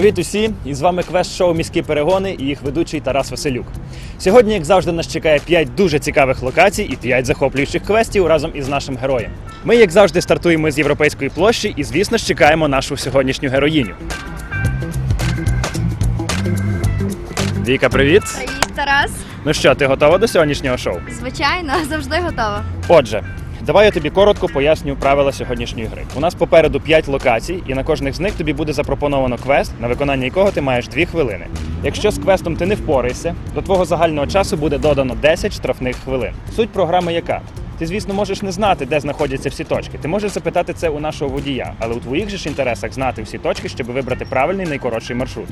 Привіт усі! І з вами квест-шоу Міські перегони і їх ведучий Тарас Василюк. Сьогодні, як завжди, нас чекає 5 дуже цікавих локацій і 5 захоплюючих квестів разом із нашим героєм. Ми, як завжди, стартуємо з європейської площі і, звісно ж, чекаємо нашу сьогоднішню героїню. Віка, привіт! Привіт, Тарас. Ну що, ти готова до сьогоднішнього шоу? Звичайно, завжди готова. Отже, давай я тобі коротко поясню правила сьогоднішньої гри. У нас попереду 5 локацій, і на кожних з них тобі буде запропоновано квест, на виконання якого ти маєш 2 хвилини. Якщо з квестом ти не впораєшся, до твого загального часу буде додано 10 штрафних хвилин. Суть програми яка? Ти, звісно, можеш не знати, де знаходяться всі точки. Ти можеш запитати це у нашого водія, але у твоїх же ж інтересах знати всі точки, щоб вибрати правильний найкоротший маршрут.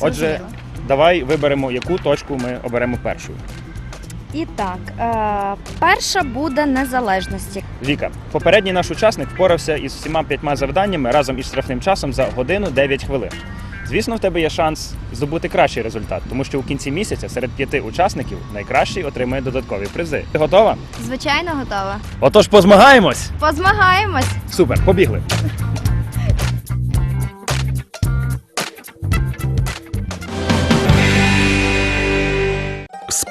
Отже, давай виберемо, яку точку ми оберемо першою. І так, е, перша буде незалежності. Віка, попередній наш учасник впорався із всіма п'ятьма завданнями разом із штрафним часом за годину 9 хвилин. Звісно, в тебе є шанс здобути кращий результат, тому що у кінці місяця серед п'яти учасників найкращий отримує додаткові призи. Ти готова? Звичайно, готова. Отож, позмагаємось! Позмагаємось. Супер, побігли!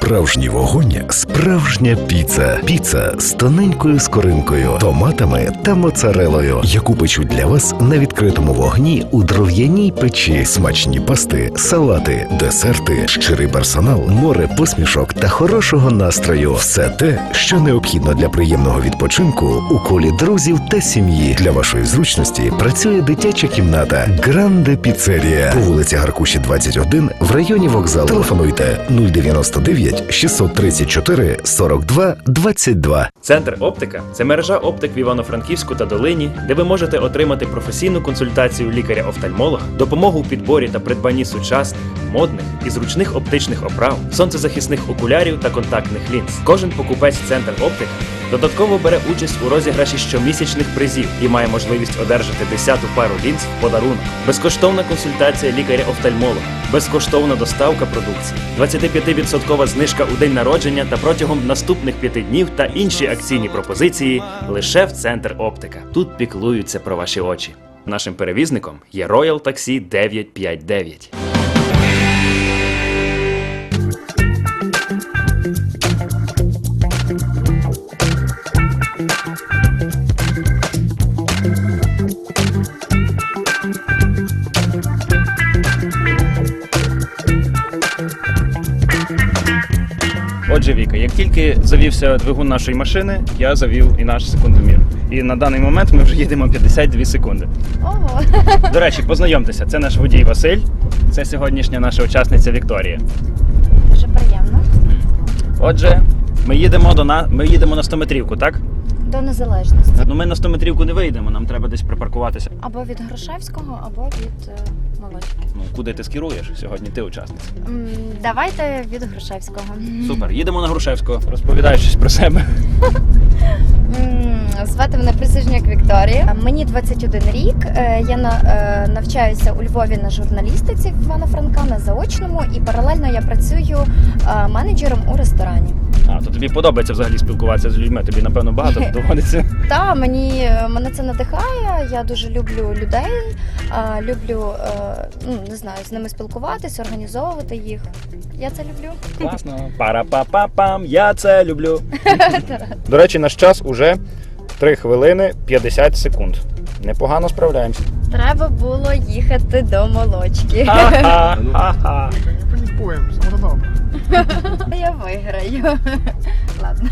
Справжній вогонь, справжня піца. Піца з тоненькою скоринкою, томатами та моцарелою, яку печуть для вас на відкритому вогні у дров'яній печі, смачні пасти, салати, десерти, щирий персонал, море посмішок та хорошого настрою. Все те, що необхідно для приємного відпочинку у колі друзів та сім'ї. Для вашої зручності працює дитяча кімната Гранде Піцерія по вулиці Гаркуші, 21 в районі вокзалу. Телефонуйте 099 634 42 22. Центр Оптика це мережа оптик в Івано-Франківську та Долині, де ви можете отримати професійну консультацію лікаря-офтальмолога, допомогу у підборі та придбанні сучасних, модних і зручних оптичних оправ, сонцезахисних окулярів та контактних лінз. Кожен покупець Центр Оптика додатково бере участь у розіграші щомісячних призів і має можливість одержати 10-ту пару лінз в подарунок. Безкоштовна консультація лікаря-офтальмолога, безкоштовна доставка продукції, 25% знижка у день народження та протягом наступних п'яти днів та інші акційні пропозиції лише в центр оптика. Тут піклуються про ваші очі. Нашим перевізником є Royal Taxi 959. Віка, як тільки завівся двигун нашої машини, я завів і наш секундомір. І на даний момент ми вже їдемо 52 секунди. Ого. До речі, познайомтеся, це наш водій Василь, це сьогоднішня наша учасниця Вікторія. Дуже приємно. Отже, ми їдемо до на ми їдемо на 100 метрівку, так? До незалежності. Ну ми на 100 метрівку не вийдемо, нам треба десь припаркуватися. Або від Грушевського, або від е, Молочки. Ну куди ти скеруєш? Сьогодні ти учасниця. М, Давайте від Грушевського. Супер, їдемо на Грушевського. Розповідай щось про себе. М, Звати мене Присижняк Вікторія. Мені 21 рік. Е, Я на- е, навчаюся у Львові на журналістиці в Івана Франка на заочному, і паралельно я працюю е, менеджером у ресторані. А то тобі подобається взагалі спілкуватися з людьми. Тобі напевно багато доводиться. Та мені е, мене це надихає. Я дуже люблю людей, е, люблю е, ну не знаю з ними спілкуватись, організовувати їх. Я це люблю. Класно. Пара-па-па-пам, я це люблю. До речі, наш час уже 3 хвилини 50 секунд. Непогано справляємося. Треба було їхати до молочки. Ха-ха-ха-ха. Не панікуємо, все буде добре. Я виграю. Ладно.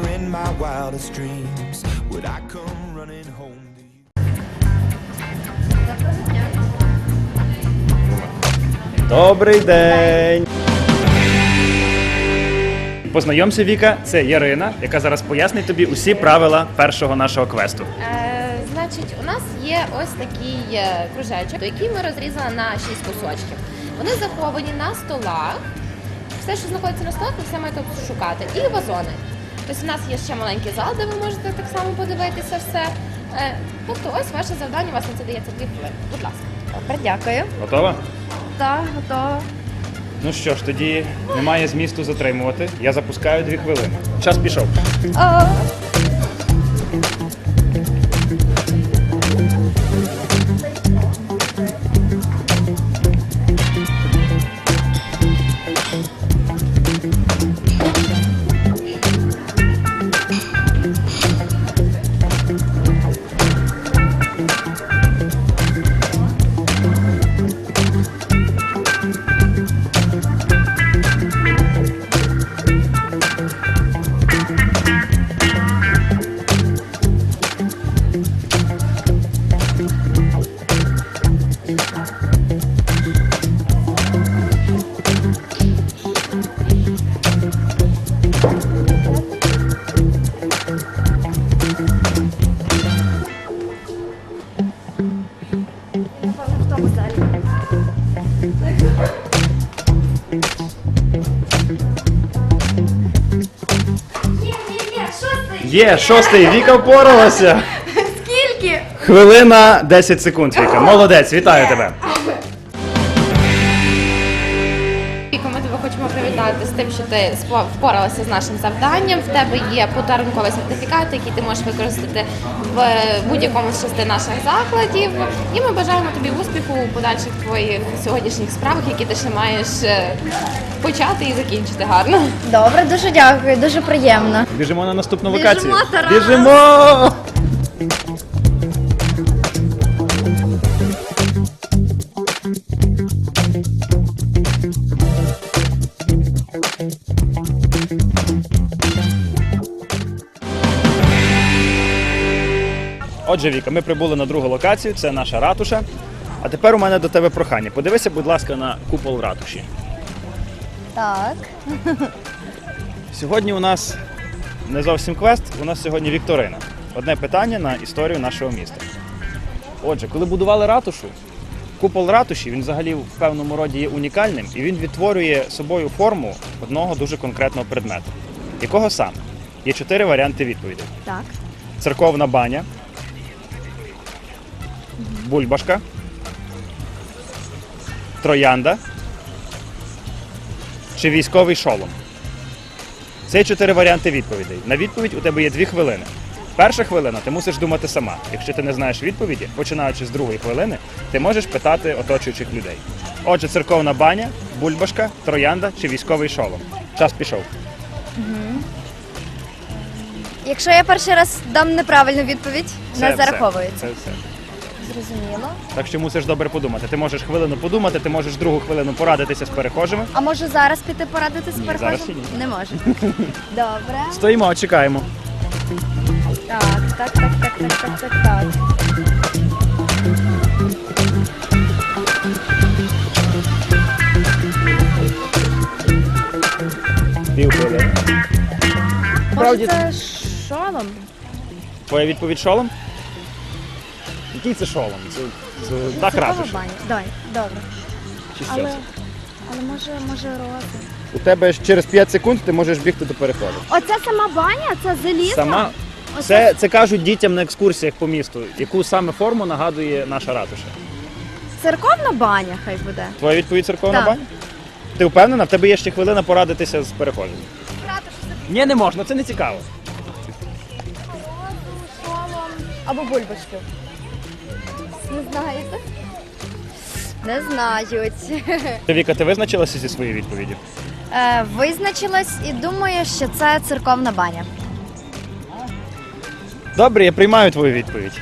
Never in my wildest dreams would I come running home to you. Добрий день. Познайомся, Віка, це Ярина, яка зараз пояснить тобі усі правила першого нашого квесту. Е, значить, у нас є ось такий е, кружечок, який ми розрізали на 6 кусочків. Вони заховані на столах. Все, що знаходиться на столах, ви все маєте тут шукати. І вазони. Тобто у нас є ще маленький зал, де ви можете так само подивитися все. Е, Тобто ось ваше завдання, у вас на це дається дві хвилини. Будь ласка. Добре, дякую. Готова? Так, готова. Ну що ж, тоді немає змісту затримувати. Я запускаю дві хвилини. Час пішов. А, Є, шостий, Віка впоралася. Скільки? Хвилина 10 секунд, Віка. Молодець, вітаю тебе. Ти впоралася з нашим завданням. В тебе є подарунковий сертифікат, який ти можеш використати в будь-якому з шести наших закладів. І ми бажаємо тобі успіху у подальших твоїх сьогоднішніх справах, які ти ще маєш е, почати і закінчити гарно. Добре, дуже дякую, дуже приємно. Біжимо на наступну Біжимо. Тарас! Біжимо! Отже, Віка, ми прибули на другу локацію, це наша ратуша. А тепер у мене до тебе прохання. Подивися, будь ласка, на купол ратуші. Так. Сьогодні у нас не зовсім квест, у нас сьогодні вікторина. Одне питання на історію нашого міста. Отже, коли будували ратушу, купол ратуші він взагалі в певному роді є унікальним і він відтворює собою форму одного дуже конкретного предмету. Якого саме? Є чотири варіанти відповіді: Так. церковна баня, бульбашка, троянда чи військовий шолом. Це чотири варіанти відповідей. На відповідь у тебе є дві хвилини. Перша хвилина ти мусиш думати сама. Якщо ти не знаєш відповіді, починаючи з другої хвилини, ти можеш питати оточуючих людей. Отже, церковна баня, бульбашка, троянда чи військовий шолом. Час пішов. Якщо я перший раз дам неправильну відповідь, Це не все. зараховується. Це все. Зрозуміло. Так що мусиш добре подумати. Ти можеш хвилину подумати, ти можеш другу хвилину порадитися з перехожими. А можу зараз піти порадити з Ні, перехожим? зараз ще ні. Не можу. Добре. Стоїмо, чекаємо. Так, так, так, так, так, так, так, так. Пів хвилини. Може Справді- це шолом? Твоя відповідь шолом? Який це шолом? Це, це так Це ратуша. баня. Давай, добре. Чи що Але, це? але може, може рози. У тебе ж через 5 секунд ти можеш бігти до переходу. Оце сама баня? Це залізна? Сама Оце- це, це кажуть дітям на екскурсіях по місту, яку саме форму нагадує наша ратуша. Церковна баня хай буде. Твоя відповідь церковна Так. баня? Ти впевнена? В тебе є ще хвилина порадитися з перехожими. Ні, не можна, це не цікаво. Шолом. Або бульбашки. Не знаєте? Не знають. Віка, ти визначилася зі своєю відповіддю? Е, визначилась і думаю, що це церковна баня. Добре, я приймаю твою відповідь.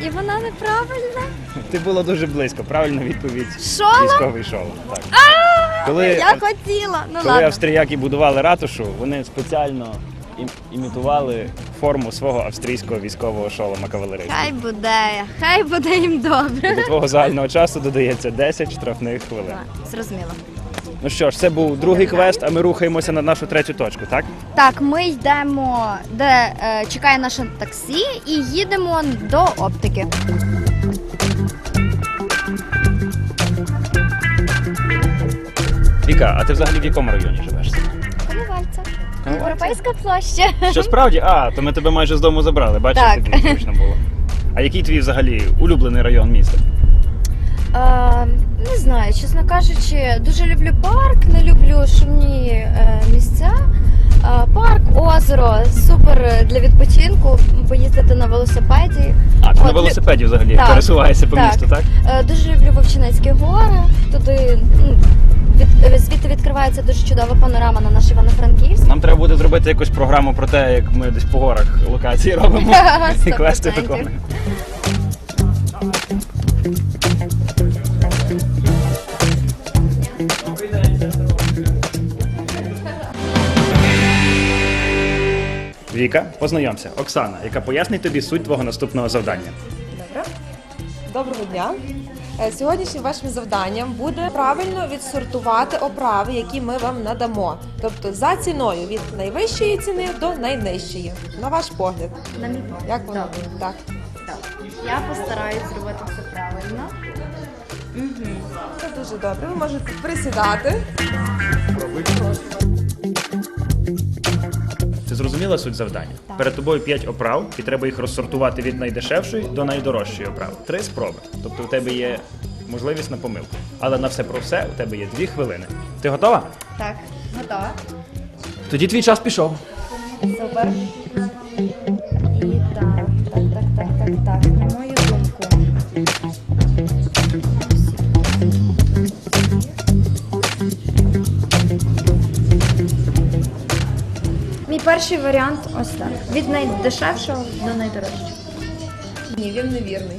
І вона неправильна. Ти була дуже близько. Правильна відповідь. Шолом? Військовий шолом. Так. Коли, Я хотіла. Ну коли ладно. австріяки будували ратушу, вони спеціально імітували форму свого австрійського військового шолома кавалерійського. Хай буде, хай буде їм добре. До твого загального часу додається 10 штрафних хвилин. Так, Зрозуміло. Ну що ж, це був другий квест, а ми рухаємося на нашу третю точку, так? Так, ми йдемо, де е, чекає наше таксі, і їдемо до оптики. Віка, а ти взагалі в якому районі живеш? Європейська площа. Що справді? А, то ми тебе майже з дому забрали, бачиш, Так. тобі зручно було. А який твій взагалі улюблений район міста? Е, не знаю, чесно кажучи, дуже люблю парк, не люблю шумні е, місця. Е, парк, озеро, супер для відпочинку, поїздити на велосипеді. А, ти на От, велосипеді взагалі Так, пересуваєшся по так. місту, так? Е, дуже люблю Вовчинецькі гори. Туди ну, від, звідти відкривається дуже чудова панорама на наш Івано-Франківськ. Нам треба буде зробити якусь програму про те, як ми десь по горах локації робимо і квести 100%. виконуємо. Віка, познайомся. Оксана, яка пояснить тобі суть твого наступного завдання. Добре. Доброго дня. Е, Сьогоднішнім вашим завданням буде правильно відсортувати оправи, які ми вам надамо. Тобто за ціною від найвищої ціни до найнижчої. На ваш погляд. На мій погляд. Як воно? Добре. Так. Так. Я постараюсь зробити все правильно. Це дуже добре. Ви можете присідати. Зрозуміла суть завдання? Перед тобою 5 оправ, і треба їх розсортувати від найдешевшої до найдорожчої оправи. Три спроби. Тобто у тебе є можливість на помилку. Але на все про все у тебе є дві хвилини. Ти готова? Так, готова. Тоді твій час пішов. Супер. Перший варіант ось так. Від найдешевшого до найдорожчого. Ні, він невірний.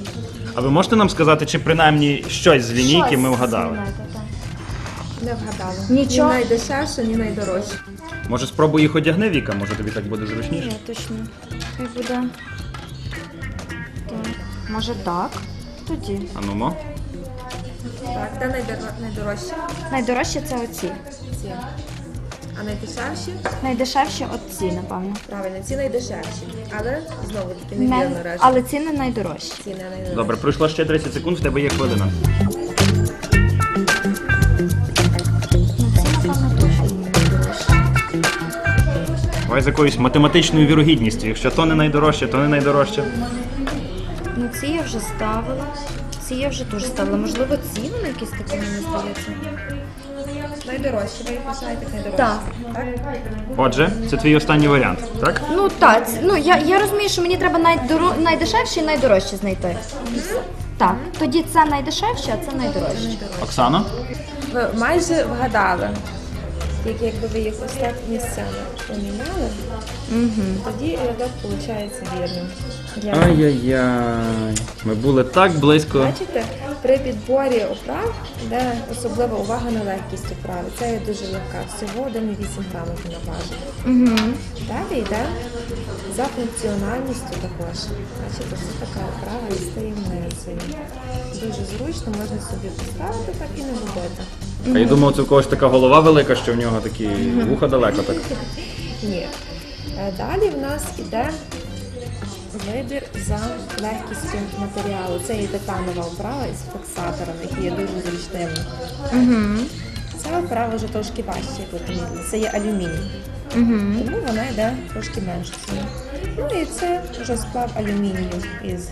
А ви можете нам сказати, чи принаймні щось з лінійки Щось ми вгадали? знаєте, так. Не вгадали. Нічого. Ні найдешевше, ні найдорожче. Може, спробуй їх одягни, Віка, може тобі так буде зручніше? Ні, точно. Хай буде. Так. Може так? Тоді. А ну мо. Так, де найдор- найдорожче? Найдорожче це оці. Ці. А найдешевші? Найдешевші оці, напевно. Правильно, ці найдешевші. Але знову таки Не- невірно решта. але ціни найдорожчі. Ці не найдорожчі. Добре, пройшло ще 30 секунд, в тебе є хвилина. Ці. Давай з якоюсь математичною вірогідністю. Якщо то не найдорожче, то не найдорожче. Ну, ці я вже ставила. Ці я вже теж ставила. Можливо, ці вони якісь такі, мені здається. Найдорожчі, ви їх вважаєте найдорожчі? Так. Отже, це твій останній варіант, так? Ну так, ну я, я розумію, що мені треба найдоро... найдешевше і найдорожче знайти. Так, тоді це найдешевше, а це найдорожче. Оксано? Ви майже вгадали. Тільки якби ви їх ось так місцями поміняли, тоді рядок виходить вірним. Ай-яй-яй. Ми були так близько. Бачите, при підборі оправ йде особлива увага на легкість оправи. Це є дуже легка, всього 1,8 грамів вона важить. Угу. Далі йде за функціональністю також. Бачите, це така оправа із таємницею. Дуже зручно, можна собі поставити так і не губити. А я думав, це у когось така голова велика, що в нього такі вуха далеко так. Ні. Е, Далі в нас іде вибір за легкістю матеріалу. Це є титанова оправа із фіксаторами, які є дуже зручними. Угу. Ця оправа вже трошки важча, як ви помітили. Це є алюміній. Тому вона йде трошки менше. Ну і це вже сплав алюмінію із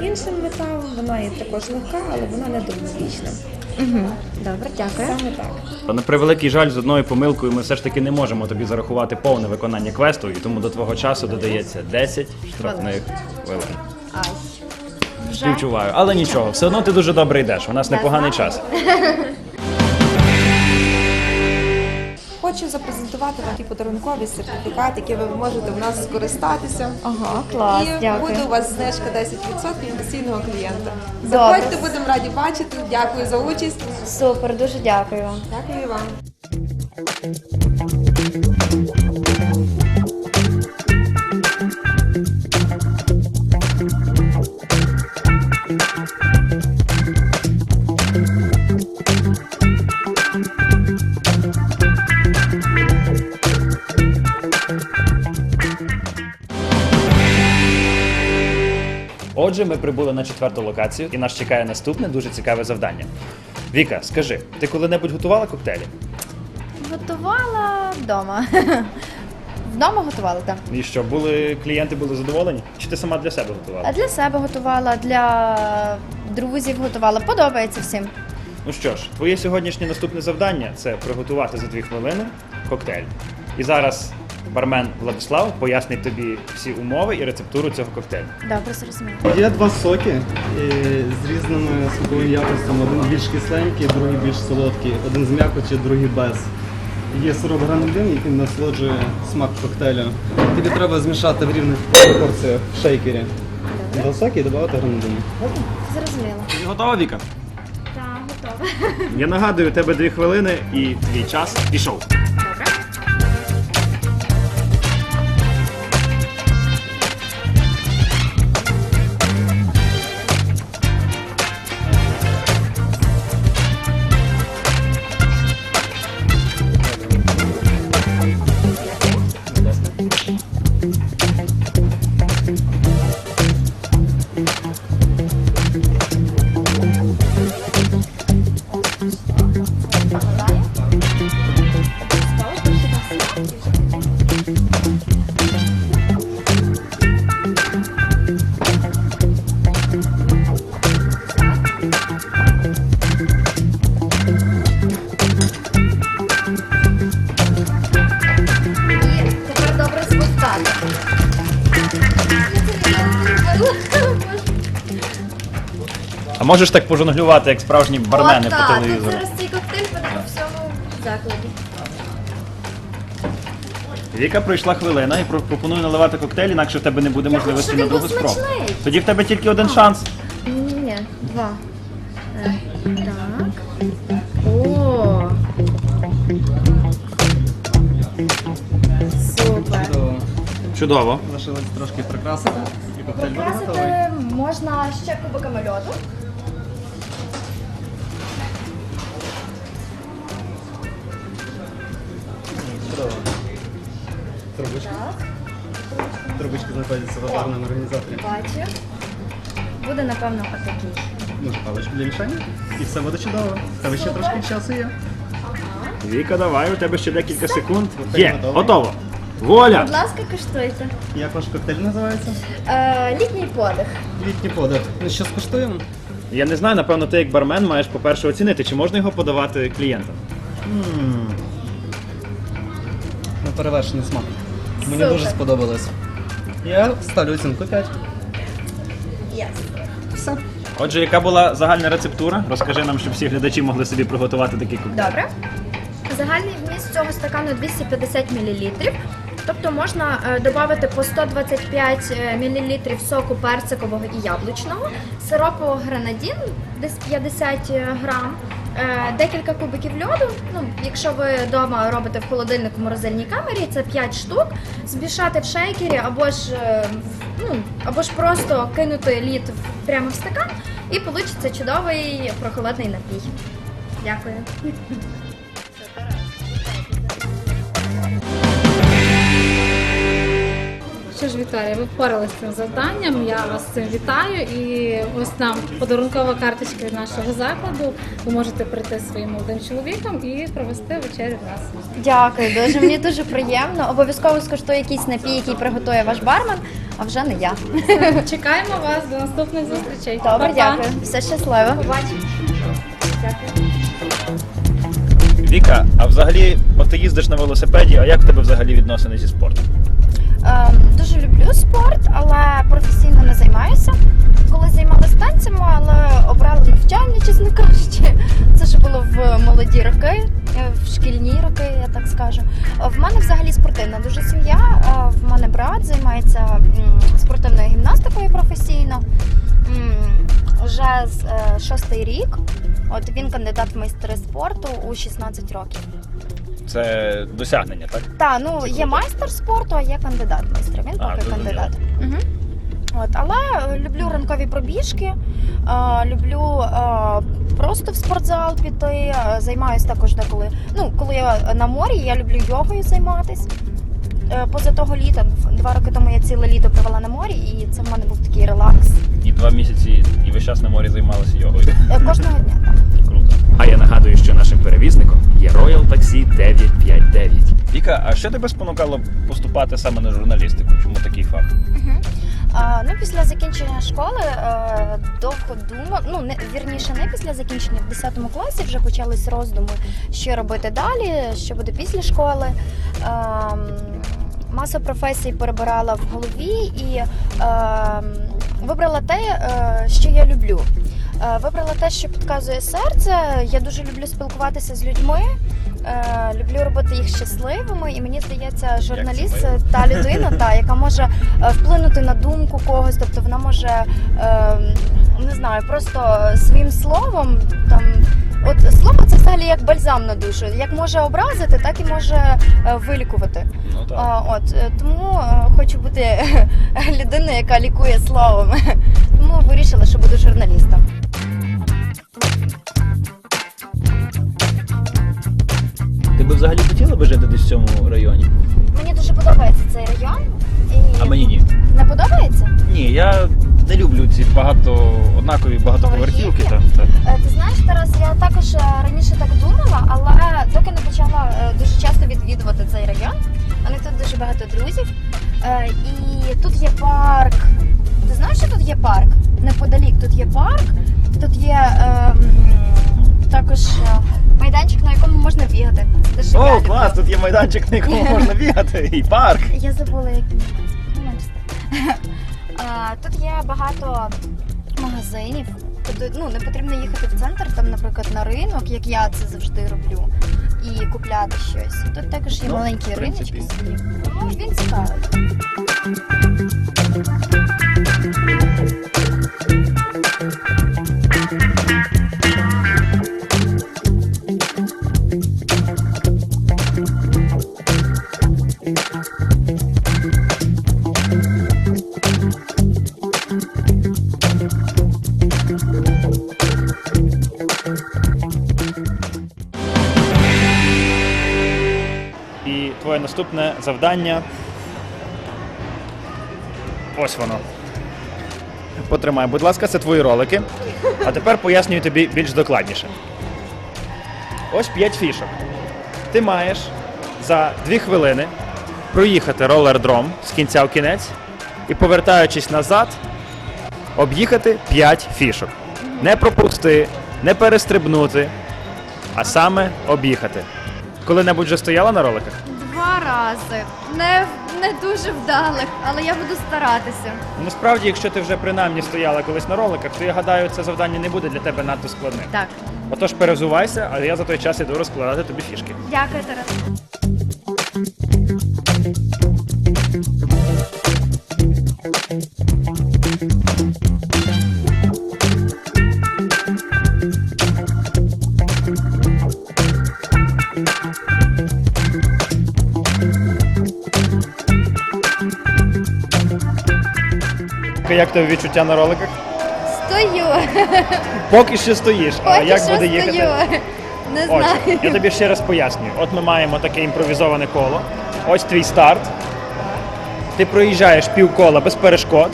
іншим металом. Вона є також легка, але вона не довговічна. Угу. Добре, дякую. Саме так. Та на превеликий жаль, з одною помилкою ми все ж таки не можемо тобі зарахувати повне виконання квесту, і тому до твого часу додається 10 штрафних хвилин. Ай. Вже? Співчуваю, але нічого, все одно ти дуже добре йдеш. У нас непоганий час. Хочу запрезентувати вам ті подарункові сертифікат, який ви можете в нас скористатися. Ага, клас, І дякую. буде у вас знижка 10% від постійного клієнта. Добре. Заходьте, будемо раді бачити. Дякую за участь. Супер, дуже дякую вам. Дякую і вам. Отже, ми прибули на четверту локацію, і нас чекає наступне дуже цікаве завдання. Віка, скажи, ти коли-небудь готувала коктейлі? Готувала вдома. Вдома готувала, так. І що, були клієнти були задоволені? Чи ти сама для себе А готувала? для себе готувала, для друзів готувала. Подобається всім. Ну що ж, твоє сьогоднішнє наступне завдання це приготувати за дві хвилини коктейль. І зараз бармен Владислав пояснить тобі всі умови і рецептуру цього коктейлю. Добре, зрозуміло. Є два соки е, з різними смаковими якостями. Один більш кисленький, другий більш солодкий, один з м'якоті, другий без. Є сироп гранулін, який насолоджує смак коктейлю. Тобі треба змішати в рівних пропорціях в шейкері. Два соки і додати гранулін. Зрозуміло. Ти готова, Віка? Так, готова. Я нагадую, у тебе дві хвилини і твій час пішов. А можеш так пожонглювати, як справжні бармени Отак, по Тут телевізору? зараз цей коктейль буде по всьому закладі. Віка пройшла хвилина і про- пропоную наливати коктейль, інакше в тебе не буде Я можливості хочу, на щоб він другу був спробу. смачний. Тоді в тебе тільки один шанс. Ні, два. Е, Так. О. Супер. То Чудово. лишилось трошки прикрасити. І коктейль буде готовий. Прикрасити можна ще кубиками льоду. Трубочки. Трубочки знаходяться в гарному організаторі. Бачу. Буде, напевно, отакий. Може паличку для мішання? І все буде чудово. Та ви ще трошки часу є. Віка, давай, у тебе ще декілька секунд. Коктейль Є, готовий. готово. Воля! Будь ласка, куштуйте. Як ваш коктейль називається? Е, літній подих. Літній подих. Ну що скуштуємо? Я не знаю, напевно, ти як бармен маєш, по-перше, оцінити, чи можна його подавати клієнтам. Неперевершений смак. Мені Супер. дуже сподобалось. Я ставлю оцінку 5. Yes. Все. Отже, яка була загальна рецептура? Розкажи нам, щоб всі глядачі могли собі приготувати такий коктейль. Добре. Загальний вміст цього стакану 250 мл. Тобто можна е, додати по 125 мл соку персикового і яблучного, сиропу гранадін, десь 50 грам, е, декілька кубиків льоду. Ну, якщо ви вдома робите в холодильнику морозильній камері, це 5 штук. Змішати в шейкері або ж, е, ну, або ж просто кинути лід прямо в стакан, і вийде чудовий прохолодний напій. Дякую. Що ж, Вікторія, ви впоралися з цим завданням. Я вас з цим вітаю. І ось нам подарункова карточка від нашого закладу. Ви можете прийти зі своїм молодим чоловіком і провести вечерю в нас. Дякую дуже. Мені дуже приємно. Обов'язково скуштую якийсь напій, який приготує ваш бармен, а вже не я. Чекаємо вас до наступних зустрічей. Добре, Па-па. дякую. Все щасливо. Побачимо. Віка, а взагалі, от ти їздиш на велосипеді, а як в тебе взагалі відносини зі спортом? Ем, дуже люблю спорт, але професійно не займаюся. Коли займалася танцями, але обрала навчання, чесно кажучи. Це ж було в молоді роки, е, в шкільні роки, я так скажу. Е, В мене взагалі спортивна дуже сім'я. Е, В мене брат займається спортивною гімнастикою професійно. М, Уже з е, шостий рік. От він кандидат в майстри спорту у 16 років. Це досягнення, так? Так, ну є майстер спорту, а є кандидат майстра. Він А, поки зрозуміло. кандидат. Угу. От, але е, люблю ранкові пробіжки, е, люблю е, просто в спортзал піти. е, Займаюся також деколи. Ну, коли я на морі, я люблю йогою займатися. е, поза того літа, два роки тому я ціле літо провела на морі, і це в мене був такий релакс І два місяці і весь час на морі займалися йогою. Е, кожного дня. Так. А я нагадую, що нашим перевізником є Royal Taxi 959. Віка, а що тебе спонукало поступати саме на журналістику? Чому такий фах? Мгм. А, ну, після закінчення школи е, довго думав, ну не вірніше, не після закінчення в 10 класі вже почались роздуми, що робити далі, що буде після школи. Ем, масу професій перебирала в голові і ем, вибрала те, е, що я люблю. Е, Вибрала те, що підказує серце. Я дуже люблю спілкуватися з людьми. Е, люблю робити їх щасливими, і мені здається, журналіст це та людина, та яка може е, вплинути на думку когось. Тобто вона може е, не знаю, просто своїм словом там. От слово це взагалі як бальзам на душу. Як може образити, так і може вилікувати. Ну А, от тому хочу бути людиною, яка лікує словом. Тому вирішила, що буду журналістом. Ти би взагалі хотіла би жити десь в цьому районі? Мені дуже подобається цей район. І А мені ні. не подобається? Ні, я не люблю ці багато однакові багатоповерхівки. Там, так. Е, Ти знаєш, Тарас, я також е, раніше так думала, але доки не почала е, дуже часто відвідувати цей район. У мене тут дуже багато друзів. І тут є парк. Ти знаєш, що тут є парк? Неподалік тут є парк, тут є е, також майданчик, на якому можна бігати. Те, О, клас! Тут є майданчик, на якому можна бігати, і парк. Я забула, як. А, Тут є багато магазинів. Ну, не потрібно їхати в центр, там, наприклад, на ринок, як я це завжди роблю, і купляти щось. Тут також є Ну, маленькі риночки. Ну, він цікавий. Завдання. Ось воно. Потримай, будь ласка, це твої ролики. А тепер пояснюю тобі більш докладніше. Ось 5 фішок. Ти маєш за 2 хвилини проїхати ролердром з кінця в кінець і, повертаючись назад, об'їхати 5 фішок. Не пропусти, не перестрибнути, а саме об'їхати. Коли-небудь вже стояла на роликах? Рази. Не, не дуже вдалих, але я буду старатися. Насправді, якщо ти вже принаймні стояла колись на роликах, то я гадаю, це завдання не буде для тебе надто складним. Так, Отож, перезувайся, а я за той час іду розкладати тобі фішки. дякую, Тарас. Як тебе відчуття на роликах? Стою. Поки що стоїш, а Поки як що буде стою. Не Отже, знаю. я тобі ще раз пояснюю. От ми маємо таке імпровізоване коло. Ось твій старт. Ти проїжджаєш півкола без перешкод.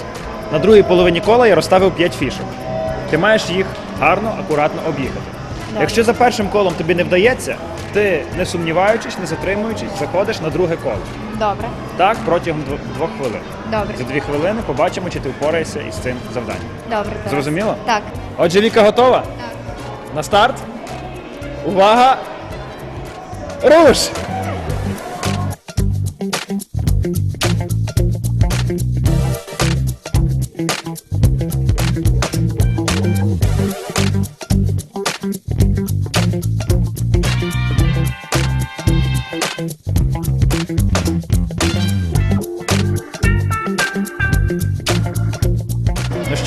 На другій половині кола я розставив 5 фішок. Ти маєш їх гарно, акуратно об'їхати. Якщо за першим колом тобі не вдається, ти не сумніваючись, не затримуючись, заходиш на друге коло. Добре, Так, протягом дво- двох хвилин. добре, За дві хвилини побачимо, чи ти впораєшся із цим завданням. добре. Тарас. Зрозуміло? Так. Отже, Віка готова? Так. На старт. Увага! Руш!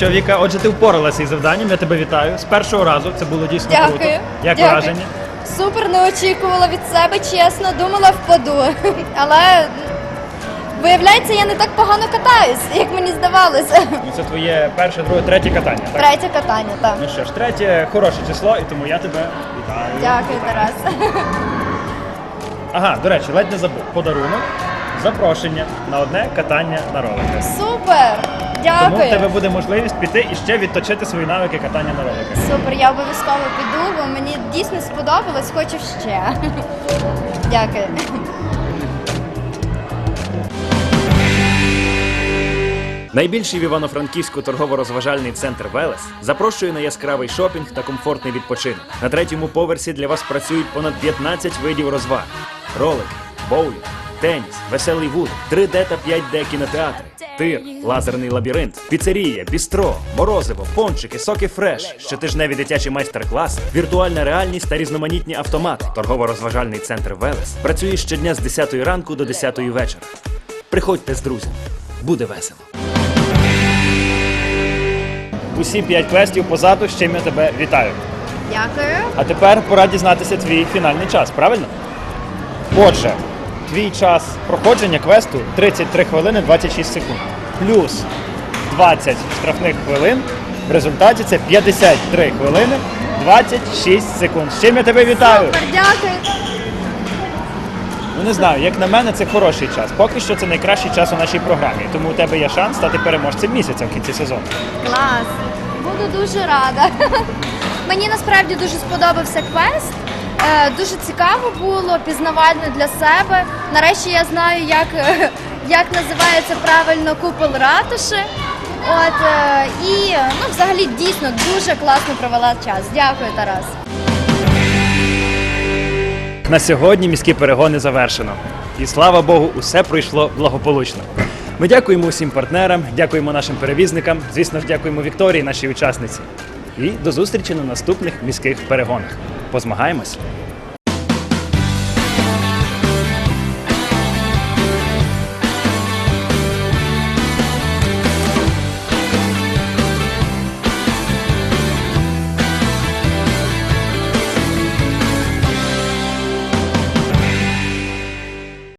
Що, Віка, отже, ти впоралася із завданням, я тебе вітаю. З першого разу це було дійсно Дякую. круто. Як Дякую. враження? Супер не очікувала від себе, чесно, думала впаду. Але виявляється, я не так погано катаюсь, як мені здавалося. Ну, це твоє перше, друге, третє катання. Так? Третє катання, так. Ну що ж, третє хороше число, і тому я тебе вітаю. Дякую, Тарас. Ага, до речі, ледь не забув. Подарунок запрошення на одне катання на роликах. Супер! Тому в тебе буде можливість піти і ще відточити свої навики катання на роликах. Супер, я обов'язково піду, бо мені дійсно сподобалось, хочу ще. Дякую. Найбільший в Івано-Франківську торгово-розважальний центр Велес запрошує на яскравий шопінг та комфортний відпочинок. На третьому поверсі для вас працюють понад 15 видів розваг: ролики, боулінг, теніс, веселий вуд, 3D та 5D кінотеатри, тир, лазерний лабіринт, піцерія, бістро, морозиво, пончики, соки фреш, щотижневі дитячі майстер-класи, віртуальна реальність та різноманітні автомати. Торгово-розважальний центр Велес працює щодня з 10 ранку до 10 вечора. Приходьте з друзями, буде весело. Усі п'ять квестів позаду, з чим я тебе вітаю. Дякую. А тепер пора дізнатися твій фінальний час, правильно? Отже, твій час проходження квесту 33 хвилини 26 секунд. Плюс 20 штрафних хвилин. В результаті це 53 хвилини 26 секунд. З чим я тебе вітаю? Супер, дякую. Ну не знаю, як на мене, це хороший час. Поки що це найкращий час у нашій програмі. Тому у тебе є шанс стати переможцем місяця в кінці сезону. Клас. Буду дуже рада. Мені насправді дуже сподобався квест. Е, Дуже цікаво було, пізнавально для себе. Нарешті я знаю, як, е, як називається правильно купол ратуші. От е, і ну, взагалі дійсно дуже класно провела час. Дякую, Тарас. На сьогодні міські перегони завершено. І слава Богу, усе пройшло благополучно. Ми дякуємо усім партнерам, дякуємо нашим перевізникам, звісно ж, дякуємо Вікторії, нашій учасниці. І до зустрічі на наступних міських перегонах. Позмагаємось!